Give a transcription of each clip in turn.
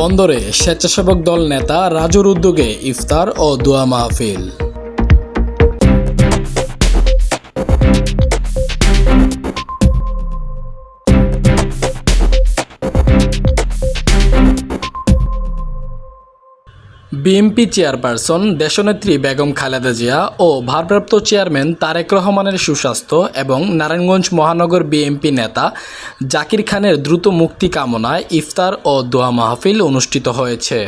বন্দরে স্বেচ্ছাসেবক দল নেতা রাজুর উদ্যোগে ইফতার ও দোয়া মাহফিল। বিএনপি চেয়ারপারসন, দেশনেত্রী বেগম খালেদা জিয়া ও ভারপ্রাপ্ত চেয়ারম্যান তারেক রহমানের সুস্বাস্থ্য এবং নারায়ণগঞ্জ মহানগর বিএমপি নেতা জাকির খানের দ্রুত মুক্তি কামনায় ইফতার ও দোয়া মাহফিল অনুষ্ঠিত হয়েছে।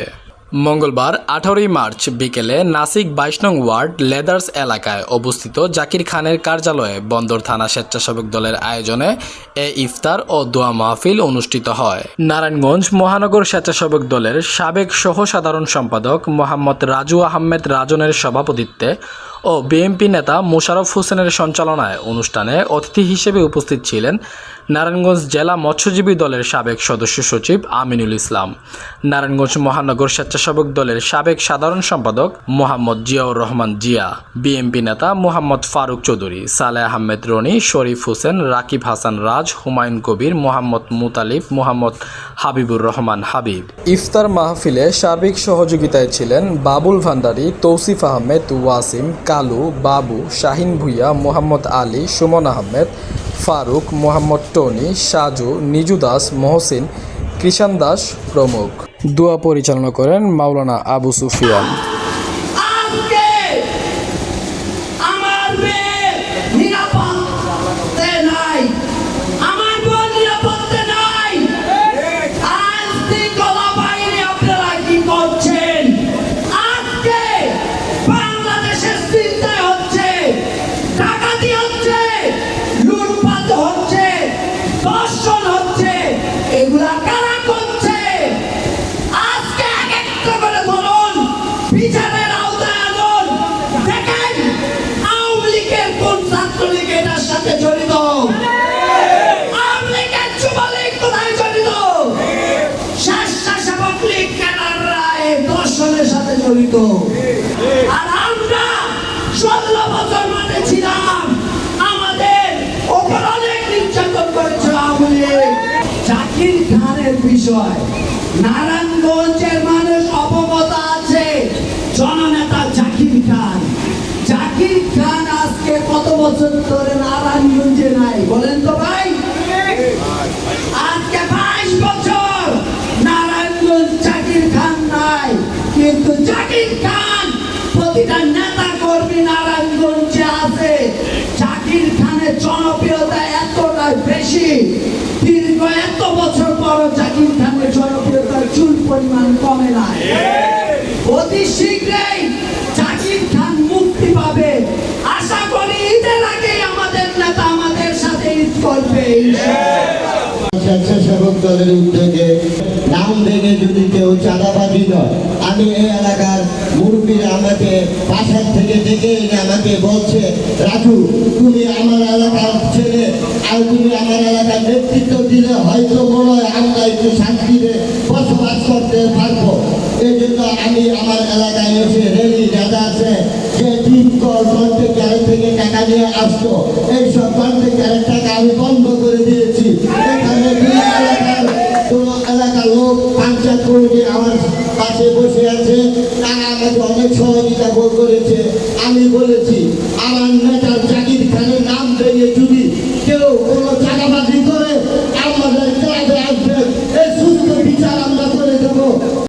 মঙ্গলবার, আঠারোই মার্চ বিকেলে নাসিক বাইশ নং ওয়ার্ড, লেদার্স এলাকায় অবস্থিত জাকির খানের কার্যালয়ে বন্দর থানা স্বেচ্ছাসেবক দলের আয়োজনে এ ইফতার ও দোয়া মাহফিল অনুষ্ঠিত হয়। নারায়ণগঞ্জ মহানগর স্বেচ্ছাসেবক দলের সাবেক সহ সাধারণ সম্পাদক মোহাম্মদ রাজু আহমেদ রাজনের সভাপতিত্বে ও বিএনপি নেতা মোশাররফ হোসেনের সঞ্চালনায় অনুষ্ঠানে অতিথি হিসেবে উপস্থিত ছিলেন নারায়ণগঞ্জ জেলা মৎস্যজীবী দলের সাবেক সদস্য সচিব আমিনুল ইসলাম, নারায়ণগঞ্জ মহানগর স্বেচ্ছাসেবক দলের সাবেক সাধারণ সম্পাদক মোহাম্মদ জিয়াউর রহমান জিয়া, বিএনপি নেতা মোহাম্মদ ফারুক চৌধুরী সালে আহমেদ রনি, শরীফ হোসেন, রাকিব হাসান রাজ, হুমায়ুন কবির, মোহাম্মদ মুতালিব, মোহাম্মদ হাবিবুর রহমান হাবিব। ইফতার মাহফিলে সার্বিক সহযোগিতায় ছিলেন বাবুল ভান্ডারী, তৌসিফ আহমেদ, ওয়াসিম কালু, বাবু, শাহিন ভুইয়া, মোহাম্মদ আলী, সুমন আহমেদ, ফারুক, মোহাম্মদ টনি, সাজু, নিজু দাস, মহসিন কৃষাণ দাস প্রমুখ। দোয়া পরিচালনা করেন মাওলানা আবু সুফিয়ান। জড়িত আর আমরা ষোলো বছর মাঠে ছিলাম। আমাদের ওপর অনেক নির্যাতন করেছিল আওয়ামী লীগ। জাকির বিষয়, নারায়ণগঞ্জের মানুষ অবগত আছে, জননেতা জাকির খান। জাকির খান আজকে কত বছর ধরে নারায়ণগঞ্জে নাই, বলেন তো কিন্তু জাকির খান, প্রতিটা নেতা কর্মী নারায়ণগঞ্জে আছে। জাকির খানের জনপ্রিয়তা এতটাই বেশি, দীর্ঘ এত বছর পর জাকির খানের জনপ্রিয়তার চুল পরিমাণ কমে নাই অতি শীঘ্রই জাকির খান মুক্তি পাবে। আশা করি ঈদের আগেই আমাদের নেতা আমাদের সাথে ঈদ করবে স্বেচ্ছাসেবক দলের উদ্যোগে নাম ভেঙে যদি কেউ চাঁদাবাজি নয় আমি এই এলাকার মুরব্বীরা আমাকে পাশের থেকে ডেকে এনে আমাকে বলছে, রাজু, তুমি আমার এলাকার ছেলে, আর তুমি আমার এলাকার নেতৃত্ব দিলে হয়তো মনে হয় আমরা একটু শান্তিতে বসবাস করতে পারব। এই জন্য আমি আমার এলাকায় এসে রেলি যারা আছে, যে টিম কল কন্ট্রাক্টারের থেকে টাকা নিয়ে আসতো। এই সব কন্ট্রাক্টারের টাকা আমি বন্ধ করে দিয়েছি। এখানে এলাকার কোনো এলাকার লোক পঞ্চায়েত কমিটি আমার পাশে আছে অনেক সহযোগিতা বোধ করেছে। আমি বলেছি আমার নেতার জাকির খানের নাম দিয়ে যদি কেউ কোনো